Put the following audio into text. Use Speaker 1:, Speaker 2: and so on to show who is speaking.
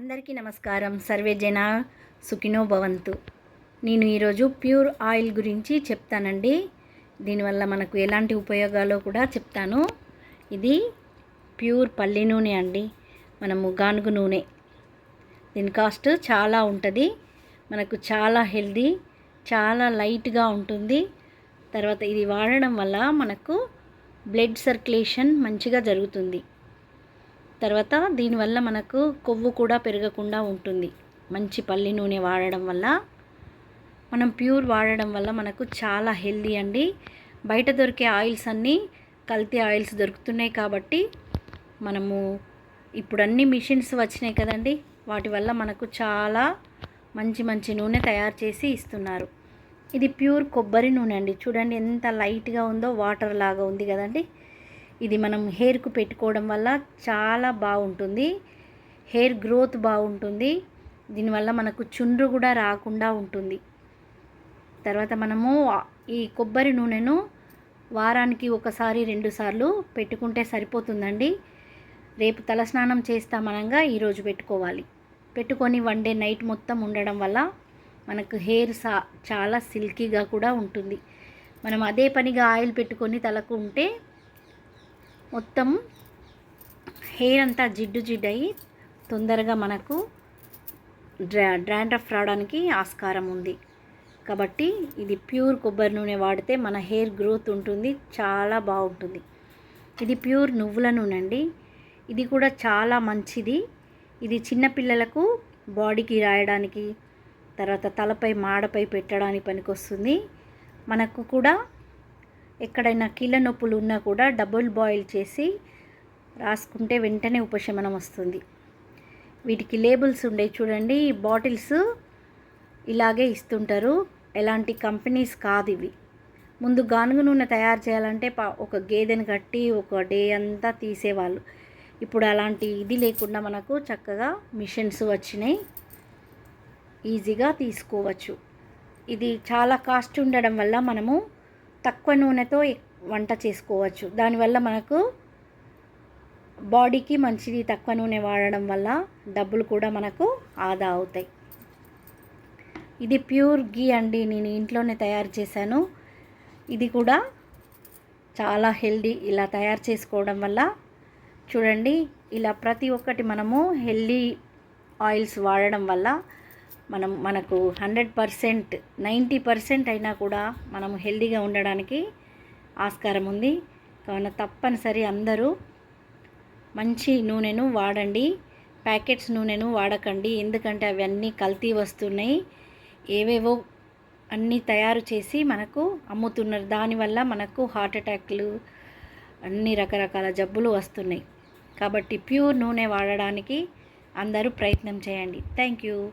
Speaker 1: అందరికీ నమస్కారం. సర్వే జన సుఖినో భవంతు. నేను ఈరోజు ప్యూర్ ఆయిల్ గురించి చెప్తానండి. దీనివల్ల మనకు ఎలాంటి ఉపయోగాలో కూడా చెప్తాను. ఇది ప్యూర్ పల్లి నూనె అండి. మనము గానుగు నూనె. దీని కాస్ట్ చాలా ఉంటుంది. మనకు చాలా హెల్దీ చాలా లైట్గా ఉంటుంది. తర్వాత ఇది వాడడం వల్ల మనకు బ్లడ్ సర్క్యులేషన్ మంచిగా జరుగుతుంది. తర్వాత దీనివల్ల మనకు కొవ్వు కూడా పెరగకుండా ఉంటుంది. మంచి పల్లి నూనె వాడడం వల్ల మనం ప్యూర్ వాడడం వల్ల మనకు చాలా హెల్దీ అండి. బయట దొరికే ఆయిల్స్ అన్నీ కల్తీ ఆయిల్స్ దొరుకుతున్నాయి కాబట్టి మనము ఇప్పుడు అన్ని మిషన్స్ వచ్చినాయి కదండి. వాటి వల్ల మనకు చాలా మంచి మంచి నూనె తయారు చేసి ఇస్తున్నారు. ఇది ప్యూర్ కొబ్బరి నూనె అండి. చూడండి ఎంత లైట్గా ఉందో వాటర్ లాగా ఉంది కదండి. ఇది మనం హెయిర్కు పెట్టుకోవడం వల్ల చాలా బాగుంటుంది. హెయిర్ గ్రోత్ బాగుంటుంది. దీనివల్ల మనకు చుండ్రు కూడా రాకుండా ఉంటుంది. తర్వాత మనము ఈ కొబ్బరి నూనెను వారానికి ఒకసారి రెండు సార్లు పెట్టుకుంటే సరిపోతుందండి. రేపు తలస్నానం చేస్తామనగా ఈరోజు పెట్టుకోవాలి. పెట్టుకొని వన్ డే నైట్ మొత్తం ఉండడం వల్ల మనకు హెయిర్ సా చాలా సిల్కీగా కూడా ఉంటుంది. మనం అదే పనిగా ఆయిల్ పెట్టుకొని తలకు ఉంటే మొత్తం హెయిర్ అంతా జిడ్డు జిడ్డు అయ్యి తొందరగా మనకు డ్రా డ్రాండ్రఫ్ రావడానికి ఆస్కారం ఉంది. కాబట్టి ఇది ప్యూర్ కొబ్బరి నూనె వాడితే మన హెయిర్ గ్రోత్ ఉంటుంది చాలా బాగుంటుంది. ఇది ప్యూర్ నువ్వుల నూనె అండి. ఇది కూడా చాలా మంచిది. ఇది చిన్నపిల్లలకు బాడీకి రాయడానికి తర్వాత తలపై మాడపై పెట్టడానికి పనికొస్తుంది. మనకు కూడా ఎక్కడైనా కీళ్ళ నొప్పులు ఉన్నా కూడా డబుల్ బాయిల్ చేసి రాసుకుంటే వెంటనే ఉపశమనం వస్తుంది. వీటికి లేబుల్స్ ఉండే చూడండి. బాటిల్స్ ఇలాగే ఇస్తుంటారు. ఎలాంటి కంపెనీస్ కాదు ఇవి. ముందు గానుగు నూనె తయారు చేయాలంటే పా- ఒక గేదెని కట్టి ఒక డే అంతా తీసేవాళ్ళు. ఇప్పుడు అలాంటి ఇది లేకుండా మనకు చక్కగా మిషన్స్ వచ్చినాయి. ఈజీగా తీసుకోవచ్చు. ఇది చాలా కాస్ట్ ఉండడం వల్ల మనము తక్కువ నూనెతో వంట చేసుకోవచ్చు. దానివల్ల మనకు బాడీకి మంచిది తక్కువ నూనె వాడడం వల్ల డబ్బులు కూడా మనకు ఆదా అవుతాయి. ఇది ప్యూర్ గీ అండి. నేను ఇంట్లోనే తయారు చేశాను. ఇది కూడా చాలా హెల్దీ. ఇలా తయారు చేసుకోవడం వల్ల చూడండి ఇలా ప్రతి ఒక్కటి మనము హెల్దీ ఆయిల్స్ వాడడం వల్ల మనం మనకు హండ్రెడ్ పర్సెంట్ నైంటీ పర్సెంట్ అయినా కూడా మనం హెల్దీగా ఉండడానికి ఆస్కారం ఉంది. కావున తప్పనిసరి అందరూ మంచి నూనెను వాడండి. ప్యాకెట్స్ నూనెను వాడకండి. ఎందుకంటే అవన్నీ కల్తీ వస్తున్నాయి. ఏవేవో అన్నీ తయారు చేసి మనకు అమ్ముతున్నారు. దానివల్ల మనకు హార్ట్ అటాక్లు అన్ని రకరకాల జబ్బులు వస్తున్నాయి. కాబట్టి ప్యూర్ నూనె వాడడానికి అందరూ ప్రయత్నం చేయండి. Thank you.